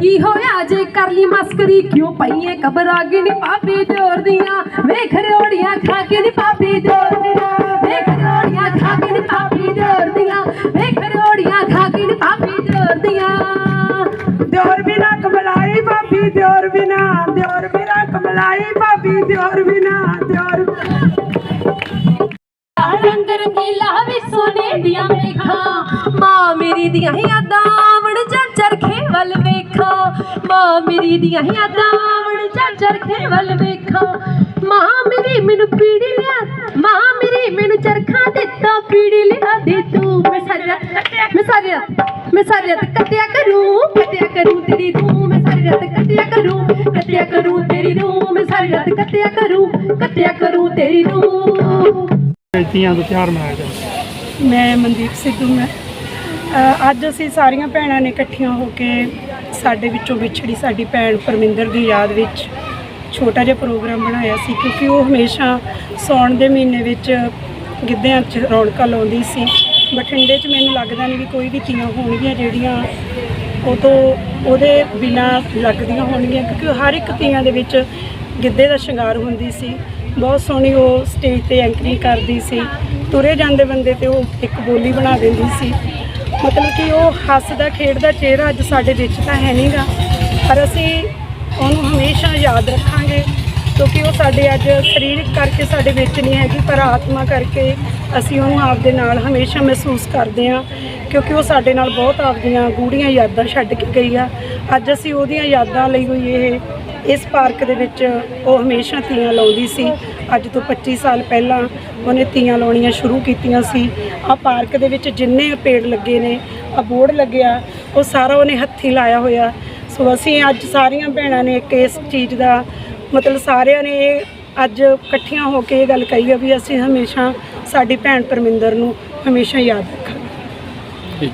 ਕੀ ਹੋਇਆ? ਜੇ ਕਰ ਲਈ ਮਸਕਰੀ? ਕਿਉਂ ਪਈਏ ਕਬਰਾਂ ਗਿਣੀ ਪਾਪੀ ਜੋਰ ਦੀਆਂ ਵੇਖ ਰੋੜੀਆਂ ਖਾ ਕੇ ਨੀ ਪਾਪੀ ਜੋਰ ਦੀਆਂ ਵੇਖ ਰੋੜੀਆਂ ਖਾ ਕੇ ਨੀ ਪਾਪੀ ਜੋਰ ਦੀਆਂ ਵੇਖ ਰੋੜੀਆਂ ਖਾ ਕੇ ਨੀ ਪਾਪੀ ਜੋਰ ਦੀਆਂ ਦਿਓਰ ਬਿਨਾ ਕਮਲਾਈ ਭਾਬੀ ਦਿਓਰ ਬਿਨਾ ਦਿਓਰ ਬਿਨਾ ਕਮਲਾਈ ਭਾਬੀ ਦਿਓਰ ਬਿਨਾ ਦਿਓਰ ਰੰਗ ਰੰਗੀਲਾ ਵੀ ਸੋਨੇ ਦੀਆਂ ਵੇਖਾਂ। ਮਾਂ ਮੇਰੀ ਦੀਆਂ ਯਾਦਾਂ ਮਾਂ ਮੇਰੀ ਦੀਆਂ ਯਾਦਾਂ ਵੜ ਚਾਚਰ ਖੇਵਲ ਵੇਖਾਂ। ਮਾਂ ਮੇਰੀ ਮੈਨੂੰ ਪੀੜੀ ਲਿਆ ਮਾਂ ਮੇਰੀ ਮੈਨੂੰ ਚਰਖਾ ਦਿੱਤਾ ਪੀੜੀ ਲਿਆ ਦੇ ਤੂੰ। ਮੈਂ ਸਾਰੀ ਰਾਤ ਕੱਟਿਆ ਮੈਂ ਸਾਰੀ ਰਾਤ ਮੈਂ ਸਾਰੀ ਰਾਤ ਕੱਟਿਆ ਕਰੂੰ ਕੱਟਿਆ ਕਰੂੰ ਤੇਰੀ ਤੂੰ ਮੈਂ ਸਾਰੀ ਰਾਤ ਕੱਟਿਆ ਕਰੂੰ ਕੱਟਿਆ ਕਰੂੰ ਤੇਰੀ ਨੂੰ ਮੈਂ ਸਾਰੀ ਰਾਤ ਕੱਟਿਆ ਕਰੂੰ ਕੱਟਿਆ ਕਰੂੰ ਤੇਰੀ ਨੂੰ ਤੀਆਂ ਦਾ ਤਿਉਹਾਰ ਮਨਾਇਆ ਜਾਂਦਾ ਮੈਂ ਮਨਦੀਪ ਸਿੱਧੂ ਮੈਂ ਅੱਜ ਅਸੀਂ ਸਾਰੀਆਂ ਭੈਣਾਂ ਨੇ ਇਕੱਠੀਆਂ ਹੋ ਕੇ ਸਾਡੇ ਵਿੱਚੋਂ ਵਿਛੜੀ ਸਾਡੀ ਭੈਣ ਪਰਮਿੰਦਰ ਦੀ ਯਾਦ ਵਿੱਚ ਛੋਟਾ ਜਿਹਾ ਪ੍ਰੋਗਰਾਮ ਬਣਾਇਆ ਸੀ ਕਿਉਂਕਿ ਉਹ ਹਮੇਸ਼ਾ ਸਾਉਣ ਦੇ ਮਹੀਨੇ ਵਿੱਚ ਗਿੱਧਿਆਂ 'ਚ ਰੌਣਕਾਂ ਲਾਉਂਦੀ ਸੀ। ਬਠਿੰਡੇ 'ਚ ਮੈਨੂੰ ਲੱਗਦਾ ਨਹੀਂ ਵੀ ਕੋਈ ਵੀ ਤੀਆਂ ਹੋਣਗੀਆਂ ਜਿਹੜੀਆਂ ਉਹ ਤੋਂ ਉਹਦੇ ਬਿਨਾ ਲੱਗਦੀਆਂ ਹੋਣਗੀਆਂ ਕਿਉਂਕਿ ਉਹ ਹਰ ਇੱਕ ਤੀਆਂ ਦੇ ਵਿੱਚ ਗਿੱਧੇ ਦਾ ਸ਼ਿੰਗਾਰ ਹੁੰਦੀ ਸੀ। ਬਹੁਤ ਸੋਹਣੀ ਉਹ ਸਟੇਜ ਤੇ ਐਂਕਰਿੰਗ ਕਰਦੀ ਸੀ। ਤੁਰੇ ਜਾਂਦੇ ਬੰਦੇ ਤੇ ਉਹ ਇੱਕ ਬੋਲੀ ਬਣਾ ਦਿੰਦੀ ਸੀ। ਮਤਲਬ ਕਿ ਉਹ ਹੱਸਦਾ, ਖੇਡਦਾ ਚਿਹਰਾ ਅੱਜ ਸਾਡੇ ਵਿੱਚ ਤਾਂ ਹੈ ਨਹੀਂਗਾ ਪਰ ਅਸੀਂ ਉਹਨੂੰ ਹਮੇਸ਼ਾ ਯਾਦ ਰੱਖਾਂਗੇ, ਕਿਉਂਕਿ ਉਹ ਸਾਡੇ ਅੱਜ ਸਰੀਰਕ ਕਰਕੇ ਸਾਡੇ ਵਿੱਚ ਨਹੀਂ ਹੈਗੀ, ਪਰ ਆਤਮਾ ਕਰਕੇ ਅਸੀਂ ਉਹਨੂੰ ਆਪਦੇ ਨਾਲ ਹਮੇਸ਼ਾ ਮਹਿਸੂਸ ਕਰਦੇ ਹਾਂ, ਕਿਉਂਕਿ ਉਹ ਸਾਡੇ ਨਾਲ ਬਹੁਤ ਆਪਦੀਆਂ ਗੂੜੀਆਂ ਯਾਦਾਂ ਛੱਡ ਕੇ ਗਈ ਆ। ਅੱਜ ਅਸੀਂ ਉਹਦੀਆਂ ਯਾਦਾਂ ਲਈ ਹੋਈ ਇਹ ਇਸ ਪਾਰਕ ਦੇ ਵਿੱਚ ਉਹ ਹਮੇਸ਼ਾ ਤੀਆਂ ਲਾਉਂਦੀ ਸੀ। ਅੱਜ ਤੋਂ 25 ਸਾਲ ਪਹਿਲਾਂ ਉਹਨੇ ਤੀਆਂ ਲਾਉਣੀਆਂ ਸ਼ੁਰੂ ਕੀਤੀਆਂ ਸੀ। ਆ ਪਾਰਕ ਦੇ ਵਿੱਚ ਜਿੰਨੇ ਪੇੜ ਲੱਗੇ ਨੇ ਆ ਬੋਰਡ ਲੱਗਿਆ, ਉਹ ਸਾਰਾ ਉਹਨੇ ਹੱਥੀਂ ਲਾਇਆ ਹੋਇਆ। ਸੋ ਅਸੀਂ ਅੱਜ ਸਾਰੀਆਂ ਭੈਣਾਂ ਨੇ ਇੱਕ ਇਸ ਚੀਜ਼ ਦਾ ਮਤਲਬ ਸਾਰਿਆਂ ਨੇ ਇਹ ਅੱਜ ਇਕੱਠੀਆਂ ਹੋ ਕੇ ਇਹ ਗੱਲ ਕਹੀ ਹੈ ਵੀ ਅਸੀਂ ਹਮੇਸ਼ਾ ਸਾਡੀ ਭੈਣ ਪਰਮਿੰਦਰ ਨੂੰ ਹਮੇਸ਼ਾ ਯਾਦ ਰੱਖਾਂਗੇ।